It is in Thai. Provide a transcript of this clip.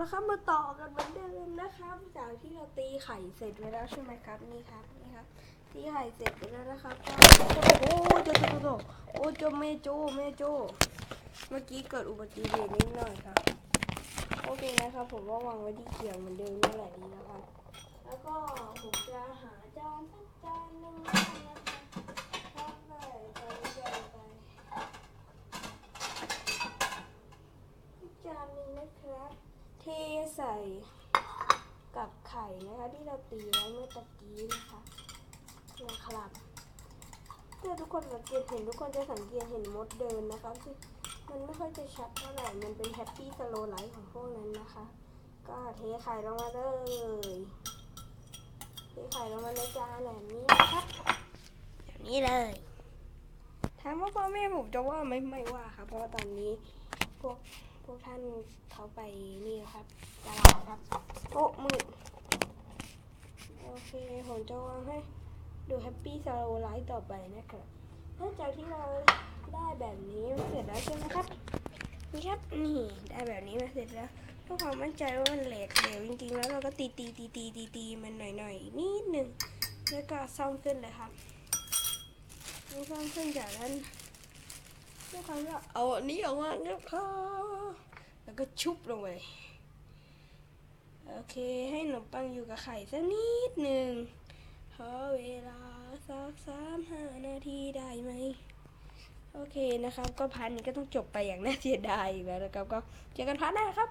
ละครับมาต่อกันเหมือนเดิมนะครับจากที่เราตีไข่เสร็จไปแล้วใช่ไหมครับนี่ครับนี่ครับตีไข่เสร็จไปแล้วนะครับโอ้โจโจโจโจโอ้โจเมโจเมโจ เมื่อกี้เกิดอุบัติเหตุนิดหน่อยครับโอเคนะครับผมว่าวางไว้ที่เขียงเหมือนเดิมนี่แหละดีแล้วครับแล้วก็ผมจะหาจานสักจานหนึ่งนะครับครับเลยไปใหญ่ไป จานหนึงนะครับ เทใส่ กับไข่นะคะที่เราตีไว้เมื่อตะกี้นะคะนะครับถ้าทุกคนสังเกตเห็นทุกคนจะสังเกตเห็นมดเดินนะคะคือมันไม่ค่อยจะชัดเท่าไหร่มันเป็นแฮปปี้สโลไลท์ของพวกนั้นนะคะ ก็เทไข่ลงมาเลยเทไข่ลงมาในจานแบบนี้นะครับแบบนี้เลยถามว่าพ่อแม่ผมจะว่าไหม่ไม่ว่าครับเพราะตอนนี้พวก พวกท่านเขาไปนี่นะครับตลาดครับโอ้มืดโอเคผมจะวางให้ดูแฮปปี้สโลไลท์ต่อไปนะครับหลังจากที่เราได้แบบนี้มาเสร็จแล้วใช่ไหมครับนี่ครับนี่ได้แบบนี้มาเสร็จแล้วเพื่อความมั่นใจว่ามันเหลกเหลวจริงๆแล้วเราก็ตีตีตีตีตีตีมันหน่อยๆนิดหนึ่งแล้วก็ซ่อมขึ้นเลยครับซ่อมขึ้นจากนั้นด้วยความว่าเอาอันนี้ออกมาแล้วค่ะ แล้วก็ชุบลงไปโอเค ให้ขนมปังอยู่กับไข่สักนิดหนึ่งขอเวลาสักสามห้านาทีได้ไหมโอเคนะครับ ก็พันนี้ก็ต้องจบไปอย่างน่าเสียดายอีกแล้วนะครับ ก็เจอกันพันหน้าครับ